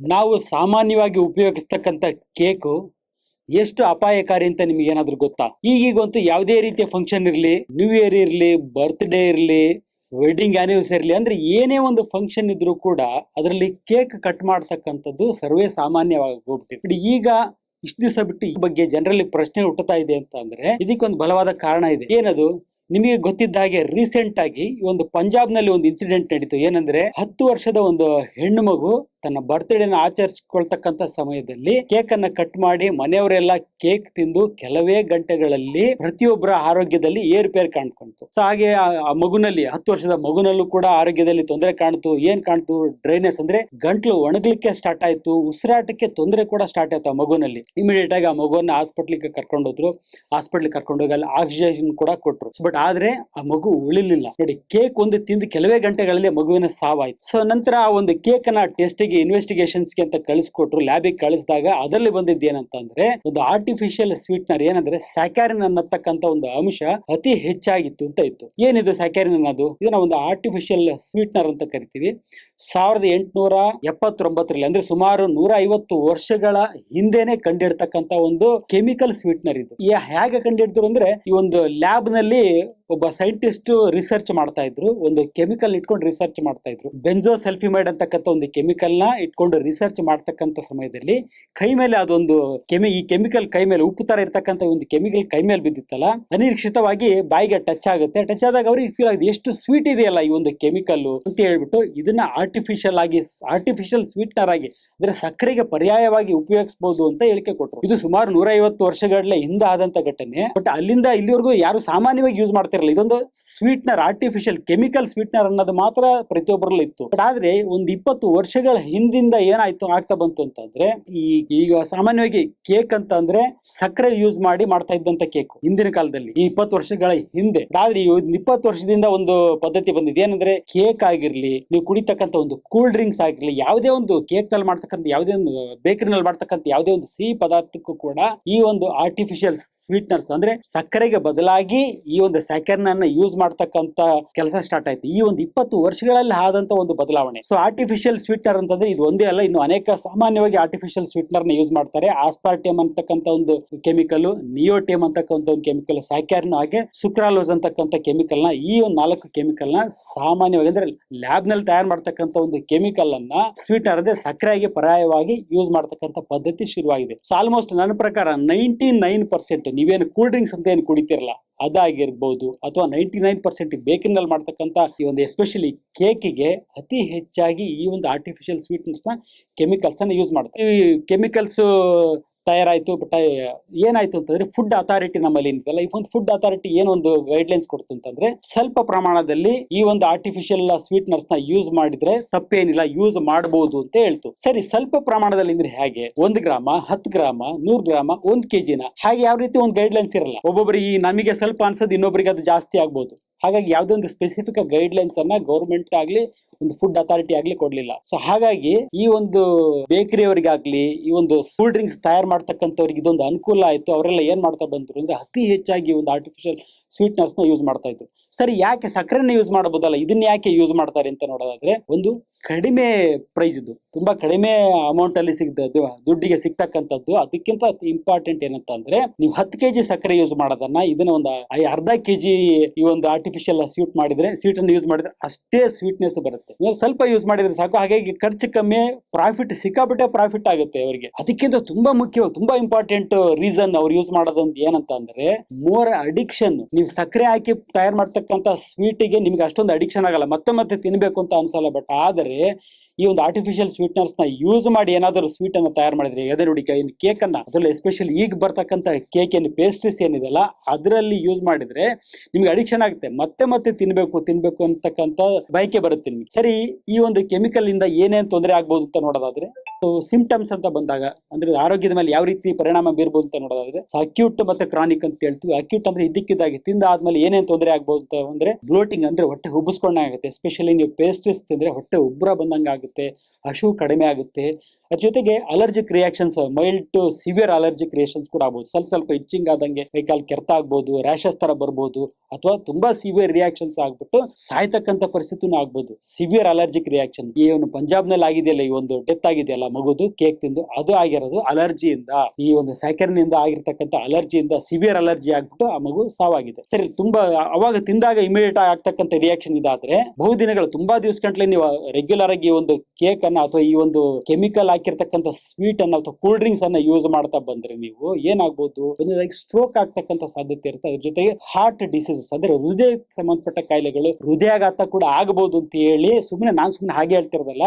ನಾವು ಸಾಮಾನ್ಯವಾಗಿ ಉಪಯೋಗಿಸ್ತಕ್ಕಂಥ ಕೇಕು ಎಷ್ಟು ಅಪಾಯಕಾರಿ ಅಂತ ನಿಮಗೆ ಏನಾದ್ರು ಗೊತ್ತಾ? ಈಗೀಗಂತೂ ಯಾವುದೇ ರೀತಿಯ ಫಂಕ್ಷನ್ ಇರಲಿ ನ್ಯೂ ಇಯರ್ ಇರಲಿ ಬರ್ತ್ಡೇ ಇರಲಿ ವೆಡ್ಡಿಂಗ್ ಆನಿವರ್ಸರಿ ಅಂದ್ರೆ ಏನೇ ಒಂದು ಫಂಕ್ಷನ್ ಇದ್ರೂ ಕೂಡ ಅದರಲ್ಲಿ ಕೇಕ್ ಕಟ್ ಮಾಡ್ತಕ್ಕಂಥದ್ದು ಸರ್ವೇ ಸಾಮಾನ್ಯವಾಗಿ ಬಟ್ ಈಗ ಇಷ್ಟು ದಿವಸ ಬಿಟ್ಟು ಈ ಬಗ್ಗೆ ಜನರಲ್ಲಿ ಪ್ರಶ್ನೆ ಹುಟ್ಟುತ್ತಾ ಇದೆ ಅಂತ ಅಂದ್ರೆ ಇದಕ್ಕೊಂದು ಬಲವಾದ ಕಾರಣ ಇದೆ. ಏನದು? ನಿಮಗೆ ಗೊತ್ತಿದ್ದ ಹಾಗೆ ರೀಸೆಂಟ್ ಆಗಿ ಒಂದು ಪಂಜಾಬ್ನಲ್ಲಿ ಒಂದು ಇನ್ಸಿಡೆಂಟ್ ನಡೀತು. ಏನಂದ್ರೆ ಹತ್ತು ವರ್ಷದ ಒಂದು ಹೆಣ್ಣು ಮಗು ತನ್ನ ಬರ್ತ್ಡೇನ ಆಚರಿಸಿಕೊಳ್ತಕ್ಕಂತ ಸಮಯದಲ್ಲಿ ಕೇಕ್ ಅನ್ನ ಕಟ್ ಮಾಡಿ ಮನೆಯವರೆಲ್ಲ ಕೇಕ್ ತಿಂದು ಕೆಲವೇ ಗಂಟೆಗಳಲ್ಲಿ ಪ್ರತಿಯೊಬ್ಬರ ಆರೋಗ್ಯದಲ್ಲಿ ಏರುಪೇರು ಕಾಣ್ಕೊಂತು ಸೊ ಹಾಗೆ ಆ- ಮಗುನಲ್ಲಿ, ಹತ್ತು ವರ್ಷದ ಮಗುನಲ್ಲೂ ಕೂಡ ಆರೋಗ್ಯದಲ್ಲಿ ತೊಂದರೆ ಕಾಣ್ತು. ಏನ್ ಕಾಣ್ತು? ಡ್ರೈನೆಸ್ ಅಂದ್ರೆ ಗಂಟ್ಲು ಒಣಗ್ಲಿಕ್ಕೆ ಸ್ಟಾರ್ಟ್ ಆಯ್ತು, ಉಸಿರಾಟಕ್ಕೆ ತೊಂದರೆ ಕೂಡ ಸ್ಟಾರ್ಟ್ ಆಯ್ತು ಆ ಮಗುನಲ್ಲಿ. ಇಮಿಡಿಯೇಟ್ ಆಗಿ ಆ ಮಗುವನ್ನ ಹಾಸ್ಪಿಟ್ಲಿಗೆ ಕರ್ಕೊಂಡೋದ್ರು ಹಾಸ್ಪಿಟ್ಲಿಗೆ ಕರ್ಕೊಂಡೋಗಿ ಅಲ್ಲಿ ಆಕ್ಸಿಜನ್ ಕೂಡ ಕೊಟ್ರು. ಬಟ್ ಆದ್ರೆ ಆ ಮಗು ಉಳಿಲಿಲ್ಲ. ನೋಡಿ ಕೇಕ್ ಒಂದು ತಿಂದು ಕೆಲವೇ ಗಂಟೆಗಳಲ್ಲಿ ಮಗುವಿನ ಸಾವಾಯ್ತು. ಸೊ ನಂತರ ಆ ಒಂದು ಕೇಕ್ ಅನ್ನ ಟೆಸ್ಟಿಗೆ ಇನ್ವೆಸ್ಟಿಗೇಷನ್ಸ್ಗೆ ಅಂತ ಕಳಿಸ್ಕೊಟ್ರು ಲ್ಯಾಬಿಗೆ ಕಳಿಸಿದಾಗ ಅದರಲ್ಲಿ ಬಂದಿದ್ದು ಏನಂತಂದ್ರೆ, ಒಂದು ಆರ್ಟಿಫಿಷಿಯಲ್ ಸ್ವೀಟ್ನರ್ ಏನಂದ್ರೆ ಸ್ಯಾಕ್ಯಾರಿನ್ ಅನ್ನತಕ್ಕಂತ ಒಂದು ಅಂಶ ಅತಿ ಹೆಚ್ಚಾಗಿತ್ತು ಅಂತ ಇತ್ತು. ಏನಿದು ಸ್ಯಾಕ್ಯಾರಿನ್ ಅನ್ನೋದು? ಇದನ್ನ ಒಂದು ಆರ್ಟಿಫಿಷಿಯಲ್ ಸ್ವೀಟ್ನರ್ ಅಂತ ಕರಿತೀವಿ. ಸಾವಿರದ ಎಂಟುನೂರ ಎಪ್ಪತ್ತೊಂಬತ್ತರಲ್ಲಿ ಅಂದ್ರೆ ಸುಮಾರು ನೂರ ಐವತ್ತು ವರ್ಷಗಳ ಹಿಂದೆನೆ ಕಂಡಿಡ್ತಕ್ಕಂತ ಒಂದು ಕೆಮಿಕಲ್ ಸ್ವೀಟ್ನರ್ ಇದು. ಹೇಗೆ ಕಂಡಿಡ್ತರು ಅಂದ್ರೆ, ಈ ಒಂದು ಲ್ಯಾಬ್ನಲ್ಲಿ ಒಬ್ಬ ಸೈಂಟಿಸ್ಟ್ ರಿಸರ್ಚ್ ಮಾಡ್ತಾ ಇದ್ರು, ಒಂದು ಕೆಮಿಕಲ್ ಇಟ್ಕೊಂಡು ರಿಸರ್ಚ್ ಮಾಡ್ತಾ ಇದ್ರು. ಬೆಂಜೋ ಸಲ್ಫಿಮೈಡ್ ಅಂತಕ್ಕಂಥ ಒಂದು ಕೆಮಿಕಲ್ನ ಇಟ್ಕೊಂಡು ರಿಸರ್ಚ್ ಮಾಡ್ತಕ್ಕಂಥ ಸಮಯದಲ್ಲಿ ಕೈ ಮೇಲೆ ಅದೊಂದು ಕೆಮಿ ಈ ಕೆಮಿಕಲ್ ಕೈ ಮೇಲೆ ಉಪ್ಪು ತರ ಇರ್ತಕ್ಕಂಥ ಒಂದು ಕೆಮಿಕಲ್ ಕೈ ಮೇಲೆ ಬಿದ್ದಿತ್ತಲ್ಲ, ಅನಿರೀಕ್ಷಿತವಾಗಿ ಬಾಯಿಗೆ ಟಚ್ ಆಗುತ್ತೆ. ಟಚ್ ಆದಾಗ ಅವ್ರಿಗೆ ಫೀಲ್ ಆಗಿದೆ ಎಷ್ಟು ಸ್ವೀಟ್ ಇದೆಯಲ್ಲ ಈ ಒಂದು ಕೆಮಿಕಲ್ ಅಂತ ಹೇಳ್ಬಿಟ್ಟು ಇದನ್ನ ಆರ್ಟಿಫಿಷಿಯಲ್ ಆಗಿ ಆರ್ಟಿಫಿಷಿಯಲ್ ಸ್ವೀಟ್ನರ್ ಆಗಿ, ಅಂದ್ರೆ ಸಕ್ಕರೆಗೆ ಪರ್ಯಾಯವಾಗಿ ಉಪಯೋಗಿಸಬಹುದು ಅಂತ ಹೇಳಿಕೆ ಕೊಟ್ಟರು ಇದು ಸುಮಾರು ನೂರ ಐವತ್ತು ವರ್ಷಗಳ ಹಿಂದೆ ಆದಂತ ಘಟನೆ. ಬಟ್ ಅಲ್ಲಿಂದ ಇಲ್ಲಿವರೆಗೂ ಯಾರು ಸಾಮಾನ್ಯವಾಗಿ ಯೂಸ್ ಮಾಡ್ತಿರಲಿಲ್ಲ ಇದೊಂದು ಸ್ವೀಟ್ನರ್ ಆರ್ಟಿಫಿಷಿಯಲ್ ಕೆಮಿಕಲ್ ಸ್ವೀಟ್ನರ್ ಅನ್ನೋದು ಮಾತ್ರ ಪ್ರತಿಯೊಬ್ಬರಲ್ಲಿ ಇತ್ತು. ಬಟ್ ಆದ್ರೆ ಒಂದು ಇಪ್ಪತ್ತು ವರ್ಷಗಳ ಹಿಂದಿಂದ ಏನಾಯ್ತು, ಆಗ್ತಾ ಬಂತು ಅಂತಂದ್ರೆ, ಈ ಈಗ ಸಾಮಾನ್ಯವಾಗಿ ಕೇಕ್ ಅಂತ ಅಂದ್ರೆ ಸಕ್ಕರೆ ಯೂಸ್ ಮಾಡಿ ಮಾಡ್ತಾ ಇದ್ದಂತ ಕೇಕ್ ಹಿಂದಿನ ಕಾಲದಲ್ಲಿ ಈ ಇಪ್ಪತ್ತು ವರ್ಷಗಳ ಹಿಂದೆ. ಆದ್ರೆ ಇಪ್ಪತ್ತು ವರ್ಷದಿಂದ ಒಂದು ಪದ್ಧತಿ ಬಂದಿದೆ. ಏನಂದ್ರೆ ಕೇಕ್ ಆಗಿರ್ಲಿ, ನೀವು ಕುಡಿತಕ್ಕಂತ ಒಂದು ಕೂಲ್ ಡ್ರಿಂಕ್ಸ್ ಆಗಿರ್ಲಿ, ಯಾವುದೇ ಒಂದು ಕೇಕ್ನಲ್ಲಿ ಮಾಡ್ತಕ್ಕಂಥ, ಯಾವುದೇ ಒಂದು ಬೇಕರಿನಲ್ಲಿ ಮಾಡ್ತಕ್ಕಂಥ ಯಾವುದೇ ಒಂದು ಸಿಹಿ ಪದಾರ್ಥಕ್ಕೂ ಕೂಡ ಈ ಒಂದು ಆರ್ಟಿಫಿಷಿಯಲ್ ಸ್ವೀಟ್ನರ್ಸ್ ಅಂದ್ರೆ ಸಕ್ಕರೆಗೆ ಬದಲಾಗಿ ಈ ಒಂದು ಸ್ಯಾಕರ್ನ ಯೂಸ್ ಮಾಡ್ತಕ್ಕಂತ ಕೆಲಸ ಸ್ಟಾರ್ಟ್ ಆಯ್ತು. ಈ ಒಂದು ಇಪ್ಪತ್ತು ವರ್ಷಗಳಲ್ಲಿ ಆದಂತ ಒಂದು ಬದಲಾವಣೆ. ಸೊ ಆರ್ಟಿಫಿಷಿಯಲ್ ಸ್ವೀಟ್ನರ್ ಅಂತಂದ್ರೆ ಇದು ಒಂದೇ ಅಲ್ಲ, ಇನ್ನು ಅನೇಕ ಸಾಮಾನ್ಯವಾಗಿ ಆರ್ಟಿಫಿಷಿಯಲ್ ಸ್ವೀಟ್ನರ್ನ ಯೂಸ್ ಮಾಡ್ತಾರೆ. ಆಸ್ಪಾರ್ಟಿಯಂ ಅಂತಕ್ಕಂಥ ಒಂದು ಕೆಮಿಕಲ್ ನಿಯೋಟೇಮ್ ಅಂತಕ್ಕಂತ ಒಂದು ಕೆಮಿಕಲ್ ಸಾಕ್ಯಾರ್ನ ಹಾಗೆ ಸುಕ್ರಾಲೋಸ್ ಅಂತಕ್ಕಂಥ ಕೆಮಿಕಲ್ನ ಈ ಒಂದು ನಾಲ್ಕು ಕೆಮಿಕಲ್ನ ಸಾಮಾನ್ಯವಾಗಿ ಅಂದ್ರೆ ಲ್ಯಾಬ್ನಲ್ಲಿ ತಯಾರು ಮಾಡ್ತಕ್ಕಂಥ ಒಂದು ಕೆಮಿಕಲ್ ಅನ್ನ ಸ್ವೀಟ್ನರ್ ಅದೇ ಸಕ್ಕರೆಗೆ ಪರ್ಯಾಯವಾಗಿ ಯೂಸ್ ಮಾಡ್ತಕ್ಕಂತ ಪದ್ಧತಿ ಶುರುವಾಗಿದೆ. ಆಲ್ಮೋಸ್ಟ್ ನನ್ನ ಪ್ರಕಾರ ನೈಂಟಿ ನೈನ್ ಪರ್ಸೆಂಟ್ ನೀವೇನು ಕೂಲ್ ಡ್ರಿಂಕ್ಸ್ ಅಂತ ಏನು ಕುಡಿತಿರಲ್ಲ ಅದಾಗಿರ್ಬೋದು ಅಥವಾ ನೈಂಟಿ ನೈನ್ ಪರ್ಸೆಂಟ್ ಬೇಕರಿನಲ್ಲಿ ಮಾಡ್ತಕ್ಕಂಥ ಈ ಒಂದು ಎಸ್ಪೆಷಲಿ ಕೇಕಿಗೆ ಅತಿ ಹೆಚ್ಚಾಗಿ ಈ ಒಂದು ಆರ್ಟಿಫಿಷಿಯಲ್ ಸ್ವೀಟ್ನೆಸ್ನ ಕೆಮಿಕಲ್ಸ್ ಅನ್ನ ಯೂಸ್ ಮಾಡ್ತಾರೆ. ಈ ಕೆಮಿಕಲ್ಸ್ ತಯಾರಾಯ್ತು ಬಟ್ ಏನಾಯ್ತು ಅಂತಂದ್ರೆ ಫುಡ್ ಅಥಾರಿಟಿ ನಮ್ಮಲ್ಲಿ ಏನಿದೆಲ್ಲ ಈ ಒಂದು ಫುಡ್ ಅಥಾರಿಟಿ ಏನೊಂದು ಗೈಡ್ಲೈನ್ಸ್ ಕೊಡ್ತು ಅಂತಂದ್ರೆ ಸ್ವಲ್ಪ ಪ್ರಮಾಣದಲ್ಲಿ ಈ ಒಂದು ಆರ್ಟಿಫಿಷಿಯಲ್ ಸ್ವೀಟ್ನರ್ಸ್ನ ಯೂಸ್ ಮಾಡಿದ್ರೆ ತಪ್ಪೇನಿಲ್ಲ ಯೂಸ್ ಮಾಡಬಹುದು ಅಂತ ಹೇಳ್ತು. ಸರಿ, ಸ್ವಲ್ಪ ಪ್ರಮಾಣದಲ್ಲಿ ಅಂದ್ರೆ ಹೇಗೆ? ಒಂದ್ ಗ್ರಾಮ, ಹತ್ತು ಗ್ರಾಮ, ನೂರ್ ಗ್ರಾಮ, ಒಂದ್ ಕೆಜಿನ, ಹಾಗೆ ಯಾವ ರೀತಿ ಒಂದು ಗೈಡ್ಲೈನ್ಸ್ ಇರಲ್ಲ. ಒಬ್ಬೊಬ್ಬರಿಗೆ ಈ ನಮಗೆ ಸ್ವಲ್ಪ ಅನ್ಸೋದು ಇನ್ನೊಬ್ಬರಿಗೆ ಅದು ಜಾಸ್ತಿ ಆಗ್ಬಹುದು ಹಾಗಾಗಿ ಯಾವುದೇ ಒಂದು ಸ್ಪೆಸಿಫಿಕ್ ಗೈಡ್ಲೈನ್ಸ್ ಅನ್ನ ಗೌರ್ಮೆಂಟ್ ಆಗ್ಲಿ ಒಂದು ಫುಡ್ ಅಥಾರಿಟಿ ಆಗ್ಲಿ ಕೊಡ್ಲಿಲ್ಲ. ಸೊ ಹಾಗಾಗಿ ಈ ಒಂದು ಬೇಕರಿ ಅವರಿಗಾಗ್ಲಿ, ಈ ಒಂದು ಕೂಲ್ ಡ್ರಿಂಕ್ಸ್ ತಯಾರು ಮಾಡ್ತಕ್ಕಂಥವ್ರಿಗೆ ಇದೊಂದು ಅನುಕೂಲ ಆಯ್ತು. ಅವರೆಲ್ಲ ಏನ್ ಮಾಡ್ತಾ ಬಂದ್ರು ಅಂದ್ರೆ ಅತಿ ಹೆಚ್ಚಾಗಿ ಒಂದು ಆರ್ಟಿಫಿಷಿಯಲ್ ಸ್ವೀಟ್ನರ್ಸ್ನ ಯೂಸ್ ಮಾಡ್ತಾ ಇದ್ರು. ಸರಿ, ಯಾಕೆ ಸಕ್ಕರೆನ ಯೂಸ್ ಮಾಡಬಹುದಲ್ಲ? ಇದನ್ನ ಯಾಕೆ ಯೂಸ್ ಮಾಡ್ತಾರೆ ಅಂತ ನೋಡೋದಾದ್ರೆ, ಒಂದು ಕಡಿಮೆ ಪ್ರೈಸ್ ಇದು. ತುಂಬಾ ಕಡಿಮೆ ಅಮೌಂಟ್ ಅಲ್ಲಿ ಸಿಗ್ತದ್ದು ದುಡ್ಡಿಗೆ ಸಿಗ್ತಕ್ಕಂಥದ್ದು. ಅದಕ್ಕಿಂತ ಇಂಪಾರ್ಟೆಂಟ್ ಏನಂತ ಅಂದ್ರೆ, ನೀವು ಹತ್ತು ಕೆಜಿ ಸಕ್ಕರೆ ಯೂಸ್ ಮಾಡೋದನ್ನ, ಇದನ್ನ ಒಂದು ಅರ್ಧ ಕೆಜಿ ಈ ಒಂದು ಆರ್ಟಿಫಿಷಿಯಲ್ ಸ್ವೀಟ್ ಮಾಡಿದ್ರೆ ಸ್ವೀಟ್ ಅನ್ನು ಯೂಸ್ ಮಾಡಿದ್ರೆ ಅಷ್ಟೇ ಸ್ವೀಟ್ನೆಸ್ ಬರುತ್ತೆ. ನೀವು ಸ್ವಲ್ಪ ಯೂಸ್ ಮಾಡಿದ್ರೆ ಸಾಕು. ಹಾಗಾಗಿ ಖರ್ಚು ಕಮ್ಮಿ ಪ್ರಾಫಿಟ್ ಸಿಕ್ಕಾಬಿಟ್ಟೆ ಪ್ರಾಫಿಟ್ ಆಗುತ್ತೆ ಅವರಿಗೆ. ಅದಕ್ಕಿಂತ ತುಂಬಾ ಮುಖ್ಯವಾಗಿ ತುಂಬಾ ಇಂಪಾರ್ಟೆಂಟ್ ರೀಸನ್ ಅವ್ರು ಯೂಸ್ ಮಾಡೋದೊಂದು ಏನಂತ ಅಂದ್ರೆ ಮೋರ್ ಅಡಿಕ್ಷನ್ ನೀವು ಸಕ್ಕರೆ ಹಾಕಿ ತಯಾರು ಮಾಡ್ತಕ್ಕಂಥ ಸ್ವೀಟಿಗೆ ನಿಮ್ಗೆ ಅಷ್ಟೊಂದು ಅಡಿಕ್ಷನ್ ಆಗಲ್ಲ. ಮತ್ತೆ ಮತ್ತೆ ತಿನ್ಬೇಕು ಅಂತ ಅನ್ಸಲ್ಲ ಬಟ್ ಆದರೆ ಈ ಒಂದು ಆರ್ಟಿಫಿಷಿಯಲ್ ಸ್ವೀಟ್ನರ್ಸ್ನ ಯೂಸ್ ಮಾಡಿ ಏನಾದರೂ ಸ್ವೀಟ್ ಅನ್ನ ತಯಾರು ಮಾಡಿದ್ರೆ ನೋಡಿ ಏನು ಕೇಕ್ ಅನ್ನ, ಅದರಲ್ಲಿ ಎಸ್ಪೆಷಲಿ ಈಗ ಬರ್ತಕ್ಕಂಥ ಕೇಕ್ ಏನು ಪೇಸ್ಟ್ರೀಸ್ ಏನಿದೆಲ್ಲ ಅದರಲ್ಲಿ ಯೂಸ್ ಮಾಡಿದ್ರೆ ನಿಮ್ಗೆ ಅಡಿಕ್ಷನ್ ಆಗುತ್ತೆ. ಮತ್ತೆ ಮತ್ತೆ ತಿನ್ಬೇಕು ತಿನ್ಬೇಕು ಅಂತಕ್ಕಂಥ ಬಯಕೆ ಬರುತ್ತೆ ನಿಮ್ಗೆ. ಸರಿ, ಈ ಒಂದು ಕೆಮಿಕಲ್ ಇಂದ ಏನೇನು ತೊಂದರೆ ಆಗ್ಬೋದು ಅಂತ ನೋಡೋದಾದ್ರೆ ಸಿಂಪ್ಟಮ್ಸ್ ಅಂತ ಬಂದಾಗ, ಅಂದ್ರೆ ಆರೋಗ್ಯದ ಮೇಲೆ ಯಾವ ರೀತಿ ಪರಿಣಾಮ ಬೀರ್ಬೋದು ಅಂತ ನೋಡೋದಾದ್ರೆ ಅಕ್ಯೂಟ್ ಮತ್ತೆ ಕ್ರಾನಿಕ್ ಅಂತ ಹೇಳ್ತೀವಿ. ಅಕ್ಯೂಟ್ ಅಂದ್ರೆ ಇದ್ದಕ್ಕಿದ್ದಾಗಿ ತಿಂದ ಆದ್ಮೇಲೆ ಏನೇನು ತೊಂದರೆ ಆಗ್ಬೋದು ಅಂತ ಅಂದ್ರೆ ಬ್ಲೋಟಿಂಗ್ ಅಂದ್ರೆ ಹೊಟ್ಟೆ ಉಬ್ಬಿಸ್ಕೊಂಡಂಗೆ ಆಗುತ್ತೆ. ಎಸ್ಪೆಷಲಿ ನೀವು ಪೇಸ್ಟ್ರೀಸ್ ತಿಂದ್ರೆ ಹೊಟ್ಟೆ ಉಬ್ಬರ ಬಂದಂಗೆ ಆಗುತ್ತೆ. ಹಶು ಕಡಿಮೆ ಆಗುತ್ತೆ ಜೊತೆಗೆ allergic reactions mild to severe allergic reactions ಕೂಡ ಆಗ್ಬೋದು. ಸ್ವಲ್ಪ ಸ್ವಲ್ಪ ಇಚ್ಚಿಂಗ್ ಆದಂಗೆ ಕೈಕಾಲು ಕೆರ್ತ ಆಗ್ಬೋದು ರ್ಯಾಷಸ್ ತರ ಬರ್ಬೋದು, ಅಥವಾ ತುಂಬಾ ಸಿವಿಯರ್ ರಿಯಾಕ್ಷನ್ಸ್ ಆಗ್ಬಿಟ್ಟು ಸಾಯ್ತಕ್ಕಂತ ಪರಿಸ್ಥಿತಿನೂ ಆಗ್ಬೋದು. ಸಿವಿಯರ್ ಅಲರ್ಜಿಕ್ ರಿಯಾಕ್ಷನ್ ಈ ಒಂದು ಪಂಜಾಬ್ನಲ್ಲಿ ಆಗಿದೆಯಲ್ಲ, ಈ ಒಂದು ಡೆತ್ ಆಗಿದೆಯಲ್ಲ, ಮಗುದು ಕೇಕ್ ತಿಂದು, ಅದು ಆಗಿರೋದು ಅಲರ್ಜಿಯಿಂದ ಈ ಒಂದು ಸ್ಯಾಕರ್ನಿಂದ ಆಗಿರ್ತಕ್ಕಂಥ ಅಲರ್ಜಿಯಿಂದ ಸಿವಿಯರ್ ಅಲರ್ಜಿ ಆಗ್ಬಿಟ್ಟು ಆ ಮಗು ಸಾವಾಗಿದೆ. ಸರಿ, ತುಂಬಾ ಅವಾಗ ತಿಂದಾಗ ಇಮಿಡಿಯೇಟ್ ಆಗ್ತಕ್ಕಂಥ ರಿಯಾಕ್ಷನ್ ಇದಾದ್ರೆ ಬಹುದಿನಗಳು, ತುಂಬಾ ದಿವಸ ಗಂಟ್ಲೆ ನೀವು ರೆಗ್ಯುಲರ್ ಆಗಿ ಒಂದು ಕೇಕ್ ಅನ್ನ ಅಥವಾ ಈ ಒಂದು ಕೆಮಿಕಲ್ ಹಾಕಿರ್ತಕ್ಕಂಥ ಸ್ವೀಟ್ ಅನ್ನ ಅಥವಾ ಕೂಲ್ ಡ್ರಿಂಕ್ಸ್ ಅನ್ನ ಯೂಸ್ ಮಾಡ್ತಾ ಬಂದ್ರೆ ನೀವು ಏನಾಗ್ಬೋದು? ಒಂದಾಗಿ ಸ್ಟ್ರೋಕ್ ಆಗ್ತಕ್ಕಂಥ ಸಾಧ್ಯತೆ ಇರುತ್ತೆ. ಅದ್ರ ಜೊತೆಗೆ ಹಾರ್ಟ್ ಡಿಸೀಸಸ್ ಅಂದ್ರೆ ಹೃದಯ ಸಂಬಂಧಪಟ್ಟ ಕಾಯಿಲೆಗಳು ಹೃದಯಾಘಾತ ಕೂಡ ಆಗಬಹುದು ಅಂತ ಹೇಳಿ ಸುಮ್ಮನೆ ನಾನ್ ಸುಮ್ಮನೆ ಹಾಗೆ ಹೇಳ್ತಿರೋದಲ್ಲ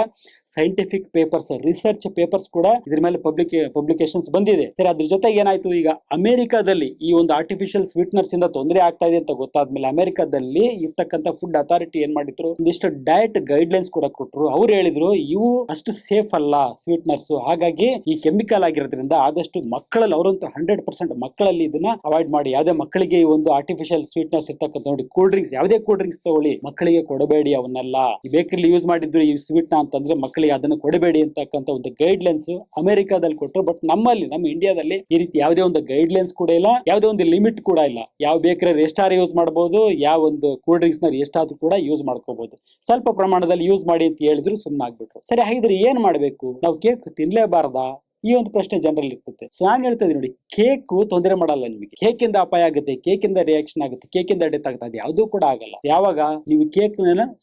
ಸೈಂಟಿಫಿಕ್ ಪೇಪರ್ಸ್ ರಿಸರ್ಚ್ ಪೇಪರ್ಸ್ ಕೂಡ ಇದ್ರ ಮೇಲೆ ಪಬ್ಲಿಕ್ ಪಬ್ಲಿಕೇಶನ್ಸ್ ಬಂದಿದೆ. ಸರಿ, ಅದ್ರ ಜೊತೆಗೆ ಏನಾಯ್ತು? ಈಗ ಅಮೆರಿಕಾದಲ್ಲಿ ಈ ಒಂದು ಆರ್ಟಿಫಿಷಿಯಲ್ ಸ್ವೀಟ್ನರ್ಸ್ ಇಂದ ತೊಂದರೆ ಆಗ್ತಾ ಇದೆ ಅಂತ ಗೊತ್ತಾದ್ಮೇಲೆ ಅಮೆರಿಕಾದಲ್ಲಿ ಇರ್ತಕ್ಕಂಥ ಫುಡ್ ಅಥಾರಿಟಿ ಏನ್ ಮಾಡಿದ್ರು? ಒಂದಿಷ್ಟು ಡಯಟ್ ಗೈಡ್ ಲೈನ್ಸ್ ಕೂಡ ಕೊಟ್ರು. ಅವ್ರು ಹೇಳಿದ್ರು, ಇವು ಅಷ್ಟು ಸೇಫ್ ಅಲ್ಲ ಸ್ವೀಟ್ನರ್ಸ್ ಹಾಗಾಗಿ ಈ ಕೆಮಿಕಲ್ ಆಗಿರೋದ್ರಿಂದ ಆದಷ್ಟು ಮಕ್ಕಳಲ್ಲಿ ಅವರಂತೂ ಹಂಡ್ರೆಡ್ ಪರ್ಸೆಂಟ್ ಮಕ್ಕಳಲ್ಲಿ ಇದನ್ನ ಅವಾಯ್ಡ್ ಮಾಡಿ. ಯಾವುದೇ ಮಕ್ಕಳಿಗೆ ಈ ಒಂದು ಆರ್ಟಿಫಿಷಿಯಲ್ ಸ್ವೀಟ್ನರ್ಸ್ ಇರ್ತಕ್ಕಂಥ ನೋಡಿ ಕೂಲ್ ಡ್ರಿಂಕ್ಸ್ ಯಾವುದೇ ಕೂಲ್ ಡ್ರಿಂಕ್ಸ್ ತಗೊಳ್ಳಿ. ಮಕ್ಕಳಿಗೆ ಕೊಡಬೇಡಿ ಅವನ್ನೆಲ್ಲ. ಈ ಬೇಕರಿಲಿ ಯೂಸ್ ಮಾಡಿದ್ರು ಈ ಸ್ವೀಟ್ನ ಅಂತಂದ್ರೆ ಮಕ್ಕಳಿಗೆ ಅದನ್ನ ಕೊಡಬೇಡಿ ಅಂತಕ್ಕಂಥ ಒಂದು ಗೈಡ್ ಲೈನ್ಸ್ ಅಮೆರಿಕಾದಲ್ಲಿ ಕೊಟ್ಟರು ಬಟ್ ನಮ್ಮಲ್ಲಿ, ನಮ್ಮ ಇಂಡಿಯಾದಲ್ಲಿ ಈ ರೀತಿ ಯಾವುದೇ ಒಂದು ಗೈಡ್ ಲೈನ್ಸ್ ಕೂಡ ಇಲ್ಲ. ಯಾವುದೇ ಒಂದು ಲಿಮಿಟ್ ಕೂಡ ಇಲ್ಲ. ಯಾವ ಬೇಕರಿ ಎಷ್ಟಾರು ಯೂಸ್ ಮಾಡಬಹುದು ಯಾವ ಒಂದು ಕೂಲ್ ಡ್ರಿಂಕ್ಸ್ನ ಎಷ್ಟಾದ್ರೂ ಕೂಡ ಯೂಸ್ ಮಾಡ್ಕೋಬಹುದು ಸ್ವಲ್ಪ ಪ್ರಮಾಣದಲ್ಲಿ ಯೂಸ್ ಮಾಡಿ ಅಂತ ಹೇಳಿದ್ರು ಸುಮ್ಮನೆ ಆಗ್ಬಿಟ್ರು ಸರಿ, ಹಾಗಿದ್ರೆ ಏನ್ ಮಾಡ್ಬೇಕು? ನಾವು ಕೇಕ್ ತಿನ್ಲೇಬಾರ್ದಾ? ಈ ಒಂದು ಪ್ರಶ್ನೆ ಜನರಲ್ಲಿ ಇರ್ತದೆ ಸೊ ನಾನು ಹೇಳ್ತಾ ಇದ್ದೀನಿ ನೋಡಿ, ಕೇಕ್ ತೊಂದರೆ ಮಾಡಲ್ಲ ನಿಮಗೆ. ಕೇಕ್ ಇಂದ ಅಪಾಯ ಆಗುತ್ತೆ ಕೇಕ್ ಇಂದ ರಿಯಾಕ್ಷನ್ ಆಗುತ್ತೆ ಕೇಕ್ ಇಂದ ಡೆತ್ ಆಗ್ತದೆ ಅದು ಯಾವುದೂ ಕೂಡ ಆಗಲ್ಲ. ಯಾವಾಗ? ನೀವು ಕೇಕ್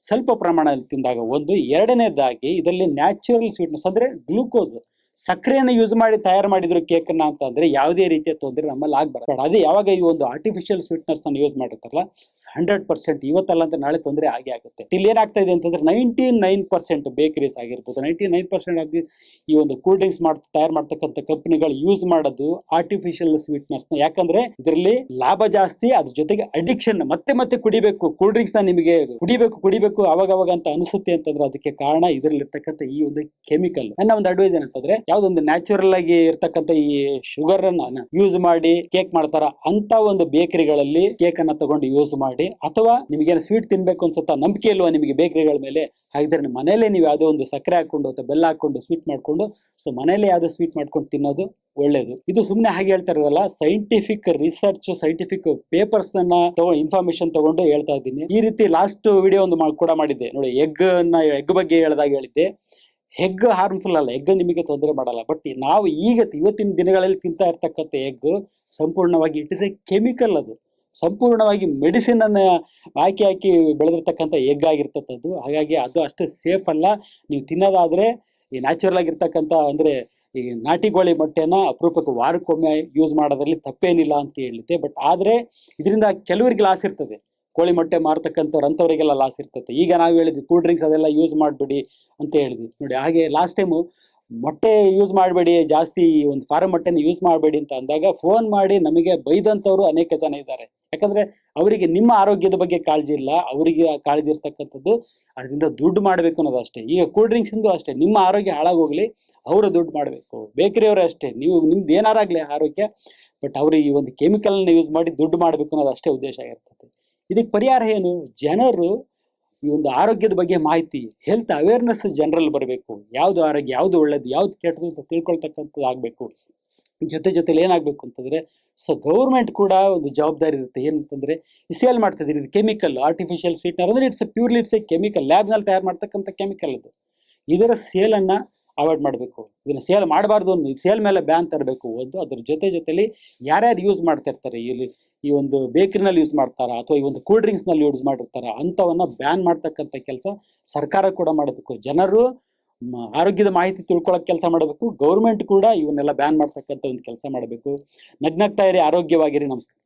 ಸ್ವಲ್ಪ ಪ್ರಮಾಣದಲ್ಲಿ ತಿಂದಾಗ ಒಂದು, ಎರಡನೇದಾಗಿ ಇದರಲ್ಲಿ ನ್ಯಾಚುರಲ್ ಸ್ವೀಟ್ನೆಸ್ ಅಂದ್ರೆ ಗ್ಲೂಕೋಸ್ ಸಕ್ಕರೆಯನ್ನು ಯೂಸ್ ಮಾಡಿ ತಯಾರು ಮಾಡಿದ್ರು ಕೇಕ್ ಅನ್ನ ಅಂತ ಅಂದ್ರೆ ಯಾವುದೇ ರೀತಿಯ ತೊಂದರೆ ನಮ್ಮಲ್ಲಿ ಆಗ್ಬಾರ್ದು. ಅದೇ ಯಾವಾಗ ಈ ಒಂದು ಆರ್ಟಿಫಿಷಿಯಲ್ ಸ್ವೀಟ್ನರ್ಸ್ ಅನ್ನು ಯೂಸ್ ಮಾಡಿರ್ತಾರಲ್ಲ ಹಂಡ್ರೆಡ್ ಪರ್ಸೆಂಟ್ ಇವತ್ತಲ್ಲ ಅಂತ ನಾಳೆ ತೊಂದರೆ ಆಗೇ ಆಗುತ್ತೆ. ಇಲ್ಲಿ ಏನಾಗ್ತಾ ಇದೆ ಅಂತಂದ್ರೆ ನೈಂಟಿ ನೈನ್ ಪರ್ಸೆಂಟ್ ಬೇಕರೀಸ್ ಆಗಿರ್ಬೋದು. ನೈಂಟಿ ನೈನ್ ಪರ್ಸೆಂಟ್ ಆಗಿ ಈ ಒಂದು ಕೂಲ್ ಡ್ರಿಂಕ್ಸ್ ಮಾಡ್ ತಯಾರು ಮಾಡ್ತಕ್ಕಂಥ ಕಂಪನಿಗಳು ಯೂಸ್ ಮಾಡೋದು ಆರ್ಟಿಫಿಷಿಯಲ್ ಸ್ವೀಟ್ನರ್ಸ್ನ. ಯಾಕಂದ್ರೆ ಇದರಲ್ಲಿ ಲಾಭ ಜಾಸ್ತಿ, ಅದ್ರ ಜೊತೆಗೆ ಅಡಿಕ್ಷನ್ ಮತ್ತೆ ಮತ್ತೆ ಕುಡಿಬೇಕು. ಕೂಲ್ ಡ್ರಿಂಕ್ಸ್ನ ನಿಮಗೆ ಕುಡಿಬೇಕು ಕುಡಿಬೇಕು ಅವಾಗ ಅವಾಗ ಅಂತ ಅನಿಸುತ್ತೆ ಅಂತಂದ್ರೆ ಅದಕ್ಕೆ ಕಾರಣ ಇದರಲ್ಲಿರ್ತಕ್ಕಂಥ ಈ ಒಂದು ಕೆಮಿಕಲ್ ನನ್ನ ಒಂದು ಅಡ್ವೈಸ್ ಏನಂತಂದ್ರೆ ಯಾವ್ದೊಂದು ನ್ಯಾಚುರಲ್ ಆಗಿ ಇರ್ತಕ್ಕಂಥ ಈ ಶುಗರ್ ಅನ್ನ ಯೂಸ್ ಮಾಡಿ ಕೇಕ್ ಮಾಡ್ತಾರ ಅಂತ ಒಂದು ಬೇಕರಿಗಳಲ್ಲಿ ಕೇಕ್ ಅನ್ನ ತಗೊಂಡು ಯೂಸ್ ಮಾಡಿ ಅಥವಾ ನಿಮಗೇನು ಸ್ವೀಟ್ ತಿನ್ಬೇಕು ಅನ್ಸುತ್ತಾ ನಂಬಿಕೆ ಇಲ್ವಾ ನಿಮಗೆ ಬೇಕರಿಗಳ ಮೇಲೆ? ಹಾಗಿದ್ರೆ ಮನೇಲೆ ನೀವು ಯಾವುದೋ ಒಂದು ಸಕ್ಕರೆ ಹಾಕೊಂಡು ಅಥವಾ ಬೆಲ್ಲ ಹಾಕೊಂಡು ಸ್ವೀಟ್ ಮಾಡ್ಕೊಂಡು ಸೊ ಮನೇಲೆ ಯಾವುದೋ ಸ್ವೀಟ್ ಮಾಡ್ಕೊಂಡು ತಿನ್ನೋದು ಒಳ್ಳೇದು. ಇದು ಸುಮ್ಮನೆ ಹಾಗೆ ಹೇಳ್ತಾ ಇರೋದಲ್ಲ ಸೈಂಟಿಫಿಕ್ ರಿಸರ್ಚ್ ಸೈಂಟಿಫಿಕ್ ಪೇಪರ್ಸ್ ಅನ್ನ ತಗೊಂಡು ಇನ್ಫಾರ್ಮೇಶನ್ ತಗೊಂಡು ಹೇಳ್ತಾ ಇದ್ದೀನಿ. ಈ ರೀತಿ ಲಾಸ್ಟ್ ವಿಡಿಯೋ ಒಂದು ಕೂಡ ಮಾಡಿದ್ದೆ. ನೋಡಿ ಎಗ್ ಅನ್ನ ಎಗ್ ಬಗ್ಗೆ ಹೇಳ್ದಾಗ ಹೇಳಿದ್ದೆ. ಎಗ್ ಹಾರ್ಮ್ಫುಲ್ ಅಲ್ಲ, ಎಗ್ ನಿಮಗೆ ತೊಂದರೆ ಮಾಡಲ್ಲ. ಬಟ್ ನಾವು ಈಗ ಇವತ್ತಿನ ದಿನಗಳಲ್ಲಿ ತಿಂತಾ ಇರ್ತಕ್ಕಂಥ ಎಗ್ ಸಂಪೂರ್ಣವಾಗಿ ಇಟ್ ಇಸ್ ಎ ಕೆಮಿಕಲ್ ಅದು. ಸಂಪೂರ್ಣವಾಗಿ ಮೆಡಿಸಿನ್ ಅನ್ನ ಹಾಕಿ ಹಾಕಿ ಬೆಳೆದಿರ್ತಕ್ಕಂಥ ಎಗ್ ಆಗಿರ್ತಕ್ಕಂಥದ್ದು. ಹಾಗಾಗಿ ಅದು ಅಷ್ಟು ಸೇಫ್ ಅಲ್ಲ. ನೀವು ತಿನ್ನೋದಾದ್ರೆ ಈ ನ್ಯಾಚುರಲ್ ಆಗಿರ್ತಕ್ಕಂಥ ಅಂದ್ರೆ ಈ ನಾಟಿ ಕೋಳಿ ಮೊಟ್ಟೆನ ಅಪರೂಪಕ್ಕೆ ವಾರಕ್ಕೊಮ್ಮೆ ಯೂಸ್ ಮಾಡೋದ್ರಲ್ಲಿ ತಪ್ಪೇನಿಲ್ಲ ಅಂತ ಹೇಳುತ್ತೆ ಬಟ್ ಆದ್ರೆ ಇದರಿಂದ ಕೆಲವರಿಗೆ ಲಾಸ್ ಇರ್ತದೆ. ಕೋಳಿ ಮೊಟ್ಟೆ ಮಾರ್ತಕ್ಕಂಥವ್ರು ಅಂಥವರಿಗೆಲ್ಲ ಲಾಸ್ ಇರ್ತೈತೆ. ಈಗ ನಾವು ಹೇಳಿದ್ವಿ ಕೂಲ್ ಡ್ರಿಂಕ್ಸ್ ಅದೆಲ್ಲ ಯೂಸ್ ಮಾಡಬೇಡಿ ಅಂತ ಹೇಳಿದ್ವಿ. ನೋಡಿ, ಹಾಗೆ ಲಾಸ್ಟ್ ಟೈಮು ಮೊಟ್ಟೆ ಯೂಸ್ ಮಾಡಬೇಡಿ, ಜಾಸ್ತಿ ಒಂದು ಫಾರಂ ಮೊಟ್ಟೆನ ಯೂಸ್ ಮಾಡಬೇಡಿ ಅಂತ ಅಂದಾಗ ಫೋನ್ ಮಾಡಿ ನಮಗೆ ಬೈದಂಥವ್ರು ಅನೇಕ ಜನ ಇದ್ದಾರೆ. ಯಾಕಂದ್ರೆ ಅವರಿಗೆ ನಿಮ್ಮ ಆರೋಗ್ಯದ ಬಗ್ಗೆ ಕಾಳಜಿ ಇಲ್ಲ, ಅವರಿಗೆ ಕಾಳಜಿ ಇರ್ತಕ್ಕಂಥದ್ದು ಅದರಿಂದ ದುಡ್ಡು ಮಾಡಬೇಕು ಅನ್ನೋದು ಅಷ್ಟೇ. ಈಗ ಕೂಲ್ ಡ್ರಿಂಕ್ಸ್ ಇಂದು ಅಷ್ಟೇ, ನಿಮ್ಮ ಆರೋಗ್ಯ ಹಾಳಾಗೋಗ್ಲಿ, ಅವರು ದುಡ್ಡು ಮಾಡಬೇಕು. ಬೇಕರಿಯವರು ಅಷ್ಟೇ, ನೀವು ನಿಮ್ದು ಏನಾರಾಗ್ಲಿ ಆರೋಗ್ಯ ಬಟ್ ಅವರು ಈ ಒಂದು ಕೆಮಿಕಲ್ನ ಯೂಸ್ ಮಾಡಿ ದುಡ್ಡು ಮಾಡಬೇಕು ಅನ್ನೋದು ಅಷ್ಟೇ ಉದ್ದೇಶ ಆಗಿರ್ತದೆ ಇದಕ್ಕೆ ಪರಿಹಾರ ಏನು? ಜನರು ಈ ಒಂದು ಆರೋಗ್ಯದ ಬಗ್ಗೆ ಮಾಹಿತಿ ಹೆಲ್ತ್ ಅವೇರ್ನೆಸ್ ಜನರಲ್ಲಿ ಬರಬೇಕು. ಯಾವುದು ಆರೋಗ್ಯ, ಯಾವುದು ಒಳ್ಳೇದು, ಯಾವ್ದು ಕೆಟ್ಟದು ಅಂತ ತಿಳ್ಕೊಳ್ತಕ್ಕಂಥದ್ದು ಆಗಬೇಕು. ಜೊತೆ ಜೊತೆಲಿ ಏನಾಗಬೇಕು ಅಂತಂದ್ರೆ ಸೊ ಗೌರ್ಮೆಂಟ್ ಕೂಡ ಒಂದು ಜವಾಬ್ದಾರಿ ಇರುತ್ತೆ. ಏನಂತಂದ್ರೆ ಸೇಲ್ ಮಾಡ್ತಿದ್ದೀರಿ ಇದು ಕೆಮಿಕಲ್ ಆರ್ಟಿಫಿಷಿಯಲ್ ಸ್ವೀಟ್ನರ್ ಅಂದ್ರೆ it's purely it's a chemical ಲ್ಯಾಬ್ನಲ್ಲಿ ತಯಾರು ಮಾಡ್ತಕ್ಕಂಥ ಕೆಮಿಕಲ್ ಅದು. ಇದರ ಸೇಲನ್ನ ಅವಾಯ್ಡ್ ಮಾಡಬೇಕು. ಇದನ್ನ ಸೇಲ್ ಮಾಡಬಾರ್ದು ಒಂದು ಸೇಲ್ ಮೇಲೆ ಬ್ಯಾನ್ ತರಬೇಕು ಒಂದು ಅದ್ರ ಜೊತೆ ಜೊತೆಲಿ ಯಾರ್ಯಾರು ಯೂಸ್ ಮಾಡ್ತಿರ್ತಾರೆ? ಇಲ್ಲಿ ಈ ಒಂದು ಬೇಕರಿನಲ್ಲಿ ಯೂಸ್ ಮಾಡ್ತಾರ? ಅಥವಾ ಈ ಒಂದು ಕೂಲ್ ಡ್ರಿಂಕ್ಸ್ನಲ್ಲಿ ಯೂಸ್ ಮಾಡಿರ್ತಾರ? ಅಂಥವನ್ನ ಬ್ಯಾನ್ ಮಾಡ್ತಕ್ಕಂಥ ಕೆಲಸ ಸರ್ಕಾರ ಕೂಡ ಮಾಡಬೇಕು. ಜನರು ಆರೋಗ್ಯದ ಮಾಹಿತಿ ತಿಳ್ಕೊಳ್ಳೋಕೆ ಕೆಲಸ ಮಾಡಬೇಕು. ಗೌರ್ಮೆಂಟ್ ಕೂಡ ಇವನ್ನೆಲ್ಲ ಬ್ಯಾನ್ ಮಾಡ್ತಕ್ಕಂಥ ಒಂದು ಕೆಲಸ ಮಾಡಬೇಕು. ನಗ್ನಗ್ತಾ ಇರಿ, ಆರೋಗ್ಯವಾಗಿರಿ, ನಮಸ್ಕಾರ.